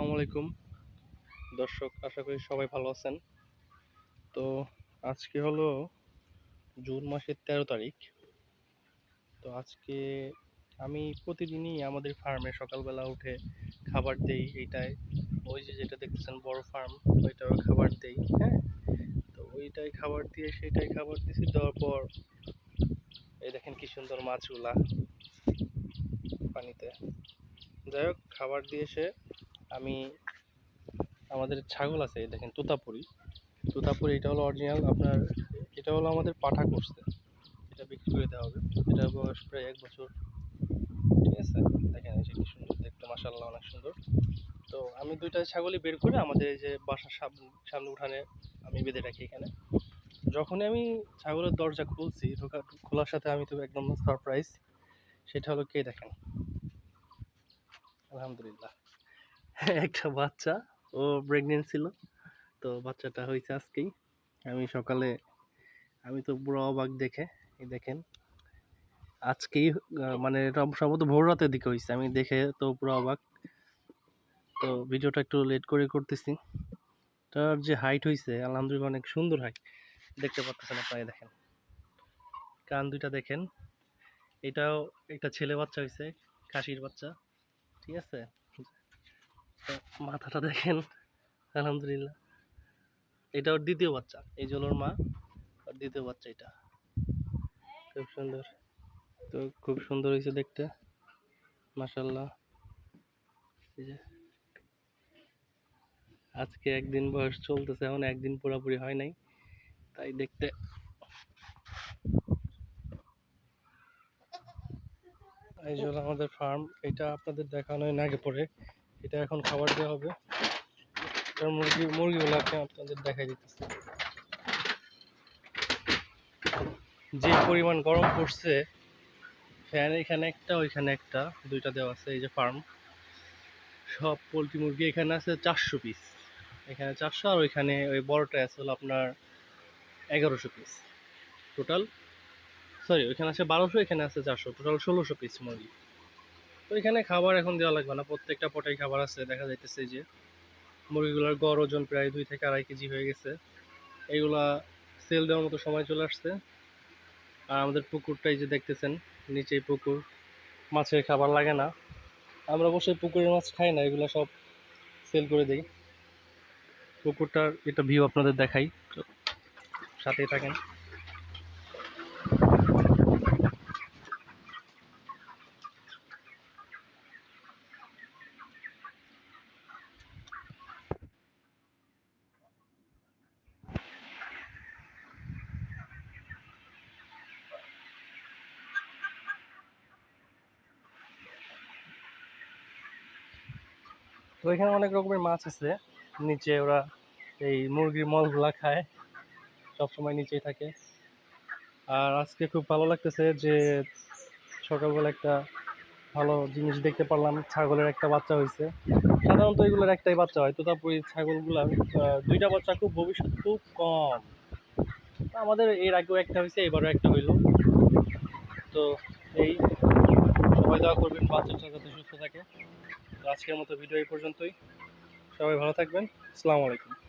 আসসালামু আলাইকুম। দর্শক, আশা করি সবাই ভালো আছেন। তো আজকে হলো জুন মাসের তেরো তারিখ। তো আজকে আমি প্রতিদিনই আমাদের ফার্মে সকালবেলা উঠে খাবার দেই এইটাই। ওই যে যেটা দেখতেছেন, বড় ফার্ম ওইটাও খাবার দেই হ্যাঁ? তো ওইটাই খাবার দিয়ে সেটাই খাবার দিয়েছি দেওয়ার পর এই দেখেন কি সুন্দর মাছগুলা পানিতে। যাই হোক, খাবার দিয়ে এসে আমি, আমাদের ছাগল আছে দেখেন তোতাপুরি। তোতাপুরি, এটা হলো অরিজিনাল আপনার, এটা হলো আমাদের পাঠা করছে। এটা বিক্রি করে দেওয়া হবে। এটার বয়স প্রায় এক বছর। ঠিক আছে? দেখেন এই যে কি সুন্দর, দেখতে মাসাল্লাহ অনেক সুন্দর। তো আমি দুইটা ছাগলই বের করে আমাদের এই যে বাসার সামনে উঠানে আমি বেঁধে রাখি এখানে। যখনই আমি ছাগলের দরজা খুলছি, ঢোকা, খোলার সাথে আমি তো একদম সারপ্রাইজ সেটা হলো কে দেখেন? আলহামদুলিল্লাহ। একটা বাচ্চা, ও প্রেগনেন্ট ছিল। তো বাচ্চাটা হয়েছে আজকেই। আমি সকালে, আমি তো পুরো অবাক দেখে দেখেন। আজকেই মানে এটা সম্ভবত ভোর রাতের দিকে হয়েছে। আমি দেখে তো পুরো অবাক। তো ভিডিওটা একটু লেট করে করতেছি। তার যে হাইট হয়েছে, আলহামদুলিল্লাহ অনেক সুন্দর হাইট দেখতে পাচ্ছেন আপনারা দেখেন। কান দুইটা দেখেন। এটাও একটা ছেলে বাচ্চা হয়েছে, খাসির বাচ্চা। ঠিক আছে? মাথাটা দেখেন। আলহামদুলিল্লাহ। এটা ওর দ্বিতীয় বাচ্চা। এই হলো ওর মা আর দ্বিতীয় বাচ্চা এটা। খুব সুন্দর। তো খুব সুন্দর হয়েছে দেখতে। যে। আজকে একদিন বয়স চলতেছে, এখন একদিন পুরোপুরি হয় নাই। তাই দেখতে। এই হলো আমাদের ফার্ম এটা আপনাদের দেখানো আগে পরে। এটা এখন খাবার দেওয়া হবে। এটার মুরগি, মুরগিগুলোকে আপনাদের দেখাই দিতেছি। যে পরিমাণ গরম পড়ছে, ফ্যান এখানে একটা, ওইখানে একটা, দুইটা দেওয়া আছে, এই যে ফার্ম। সব পোলট্রি মুরগি এখানে আছে চারশো পিস এখানে চারশো আর ওইখানে ওই বড়টা আছে হলো আপনার এগারোশো পিস টোটাল সরি ওইখানে আছে বারোশো, এখানে আছে চারশো। টোটাল ষোলোশো পিস মুরগি। তো এখানে খাবার এখন দেওয়া লাগবে না। প্রত্যেকটা পটেই খাবার আছে, দেখা যাইতেছে যে। মুরগিগুলোর গড় ওজন প্রায় দুই থেকে আড়াই কেজি হয়ে গেছে। এইগুলা সেল দেওয়ার মতো সময় চলে আসছে। আর আমাদের পুকুরটাই যে দেখতেছেন, নিচেই পুকুর। মাছের খাবার লাগে না। আমরা অবশ্যই পুকুরের মাছ খাই না, এগুলো সব সেল করে দিই। পুকুরটার এটা ভিউ আপনাদের দেখাই। সাথেই থাকেন। তো এখানে অনেক রকমের মাছ আছে। নিচে ওরা এই মুরগির মলগুলা খায়। সবসময় নিচেই থাকে। আর আজকে খুব ভালো লাগতেছে যে সকালবেলা একটা ভালো জিনিস দেখতে পারলাম। ছাগলের একটা বাচ্চা হয়েছে। সাধারণত এগুলোর একটাই বাচ্চা হয়। তো তারপরে ছাগলগুলা দুইটা বাচ্চা খুব ভবিষ্যৎ খুব কম। আমাদের এর আগেও একটা হয়েছে, এবারও একটা হইল। তো এই সবাই দোয়া করবেন বাচ্চাটা যাতে সুস্থ থাকে। আজকের মতো ভিডিও এই পর্যন্তই। সবাই ভালো থাকবেন। আসসালামু আলাইকুম।